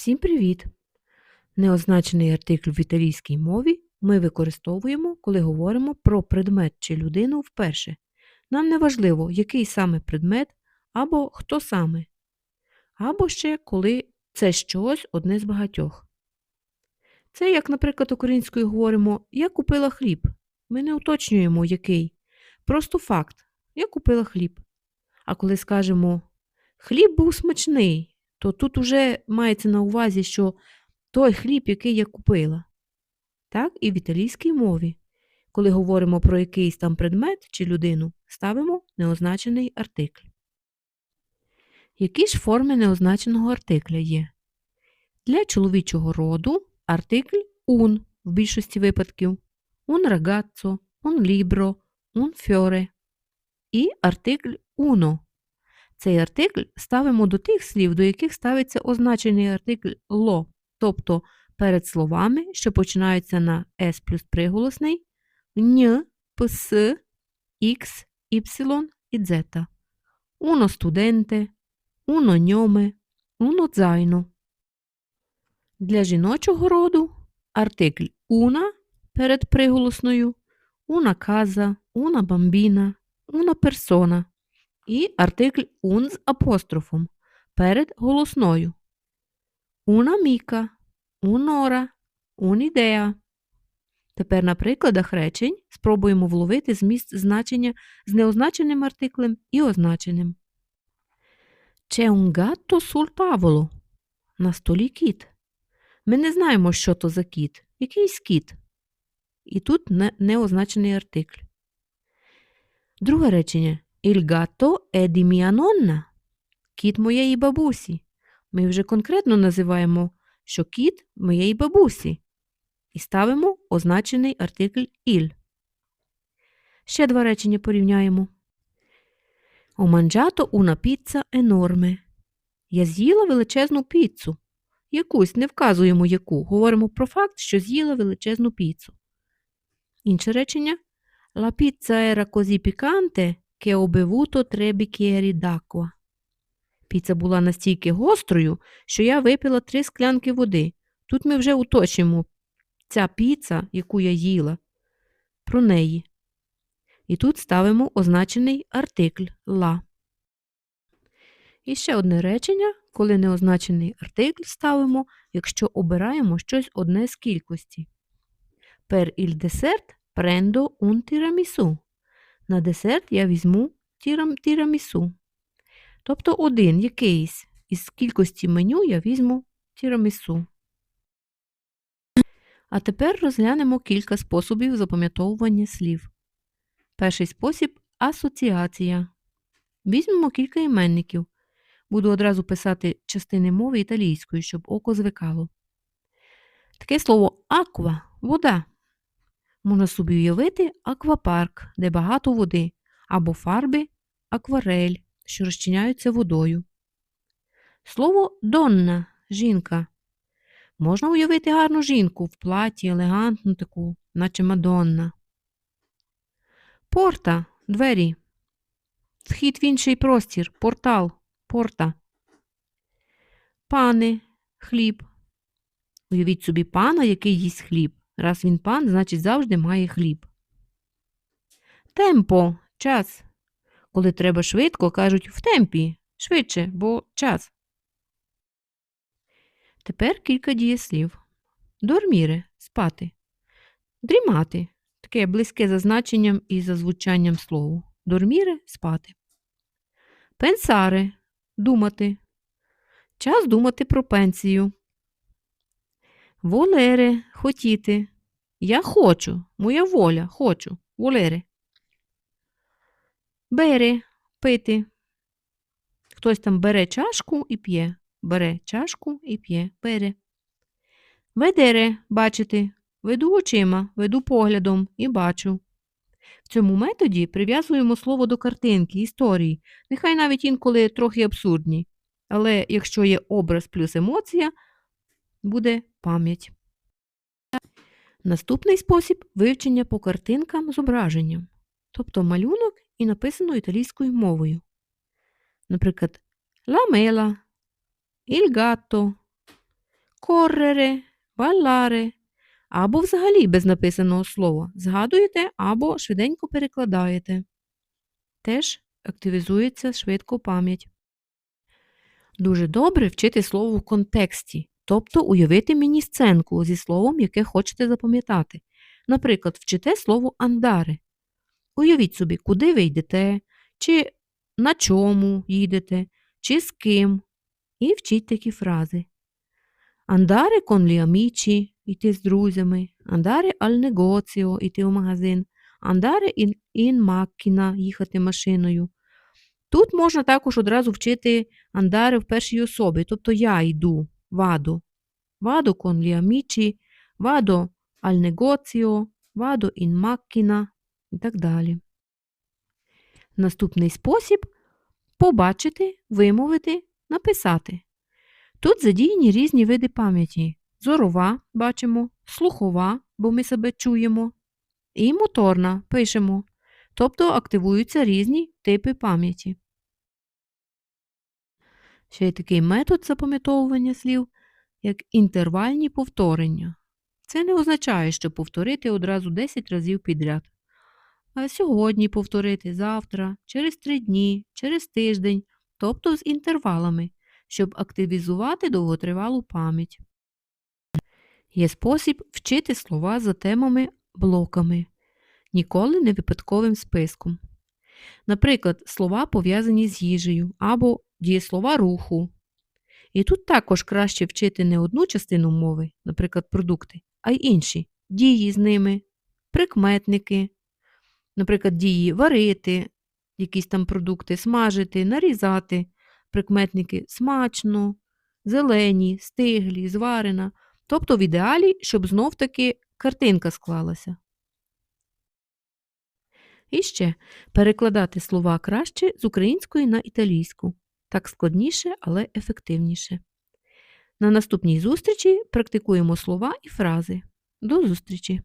Всім привіт! Неозначений артикль в італійській мові ми використовуємо, коли говоримо про предмет чи людину вперше. Нам не важливо, який саме предмет або хто саме, або ще коли це щось одне з багатьох. Це як, наприклад, українською говоримо Я купила хліб. Ми не уточнюємо, який. Просто факт Я купила хліб. А коли скажемо Хліб був смачний, то тут уже мається на увазі, що той хліб, який я купила. Так і в італійській мові. Коли говоримо про якийсь там предмет чи людину, ставимо неозначений артикль. Які ж форми неозначеного артикля є? Для чоловічого роду артикль un в більшості випадків, un ragazzo, un libro, un fiore і артикль uno. Цей артикль ставимо до тих слів, до яких ставиться означений артикль ло, тобто перед словами, що починаються на с плюс приголосний, н, пс, х, y і дзета. Уно студенте, уно ньоме, уно дзайно. Для жіночого роду артикль уна перед приголосною, уна каза, уна бамбіна, уна персона і артикль un з апострофом перед голосною. Una mica, un'ora, un'idea. Тепер на прикладах речень спробуємо вловити зміст значення з неозначеним артиклем і означеним. C'è un gatto sul tavolo. На столі кіт. Ми не знаємо, що то за кіт. Якийсь кіт. І тут неозначений артикль. Друге речення. Il gatto è. Кіт моєї бабусі. Ми вже конкретно називаємо, що кіт моєї бабусі. І ставимо означений артикль il. Ще два речення порівняємо. Ho mangiato una pizza. Я з'їла величезну піцу. Якусь не вказуємо яку. Говоримо про факт, що з'їла величезну піцу. Інше речення. La pizza era così piccante ho bevuto tre. Піца була настільки гострою, що я випила три склянки води. Тут ми вже уточнимо ця піца, яку я їла, про неї. І тут ставимо означений артикль ла. І ще одне речення, коли неозначений артикль ставимо, якщо обираємо щось одне з кількості. Per il dessert prendo un tiramisù. На десерт я візьму тірам, тірамісу. Тобто один якийсь із кількості меню я візьму тірамісу. А тепер розглянемо кілька способів запам'ятовування слів. Перший спосіб асоціація. Візьмемо кілька іменників. Буду одразу писати частини мови італійської, щоб око звикало. Таке слово аква вода. Можна собі уявити аквапарк, де багато води, або фарби акварель, що розчиняються водою. Слово донна жінка. Можна уявити гарну жінку в платі, елегантну таку, наче мадонна. Порта двері. Вхід в інший простір, портал, порта. Пани хліб. Уявіть собі пана, який їсть хліб. Раз він пан, значить завжди має хліб. Темпо час. Коли треба швидко, кажуть в темпі, швидше, бо час. Тепер кілька дієслів. Дорміре спати. Дрімати таке близьке за значенням і за звучанням слову. Дорміре спати. Пенсаре думати. Час думати про пенсію. Волере хотіти. Я хочу, моя воля, хочу. Волере. Бере пити. Хтось там бере чашку і п'є. Бере чашку і п'є. Бере. Ведере бачити. Веду очима, веду поглядом і бачу. В цьому методі прив'язуємо слово до картинки, історії, нехай навіть інколи трохи абсурдні. Але якщо є образ плюс емоція, буде пам'ять. Наступний спосіб вивчення по картинкам зображенням, тобто малюнок і написано італійською мовою. Наприклад, il gatto, коррере, баларе, або взагалі без написаного слова. Згадуєте або швиденько перекладаєте. Теж активізується швидко пам'ять. Дуже добре вчити слово в контексті, тобто уявити міні-сценку зі словом, яке хочете запам'ятати. Наприклад, вчите слово андаре. Уявіть собі, куди ви йдете, чи на чому їдете, чи з ким. І вчіть такі фрази. Con gli amici – йти з друзями, andare al negozio – йти в магазин, in, in macchina – їхати машиною. Тут можна також одразу вчити andare в першій особі, тобто я йду, vado. Vado con gli amici, vado al negozio, vado in macchina і так далі. Наступний спосіб побачити, вимовити, написати. Тут задіяні різні види пам'яті. Зорова бачимо, слухова, бо ми себе чуємо, і моторна пишемо. Тобто активуються різні типи пам'яті. Ще є такий метод запам'ятовування слів, як інтервальні повторення. Це не означає, що повторити одразу 10 разів підряд. А сьогодні повторити завтра, через 3 дні, через тиждень, тобто з інтервалами щоб активізувати довготривалу пам'ять. Є спосіб вчити слова за темами блоками, ніколи не випадковим списком. Наприклад, слова пов'язані з їжею або дієслова руху. І тут також краще вчити не одну частину мови, наприклад, продукти, а й інші дії з ними, прикметники, наприклад, дії варити, якісь там продукти, смажити, нарізати, прикметники смачно, зелені, стиглі, зварена, тобто в ідеалі, щоб знов таки картинка склалася. І ще перекладати слова краще з української на італійську. Так складніше, але ефективніше. На наступній зустрічі практикуємо слова і фрази. До зустрічі!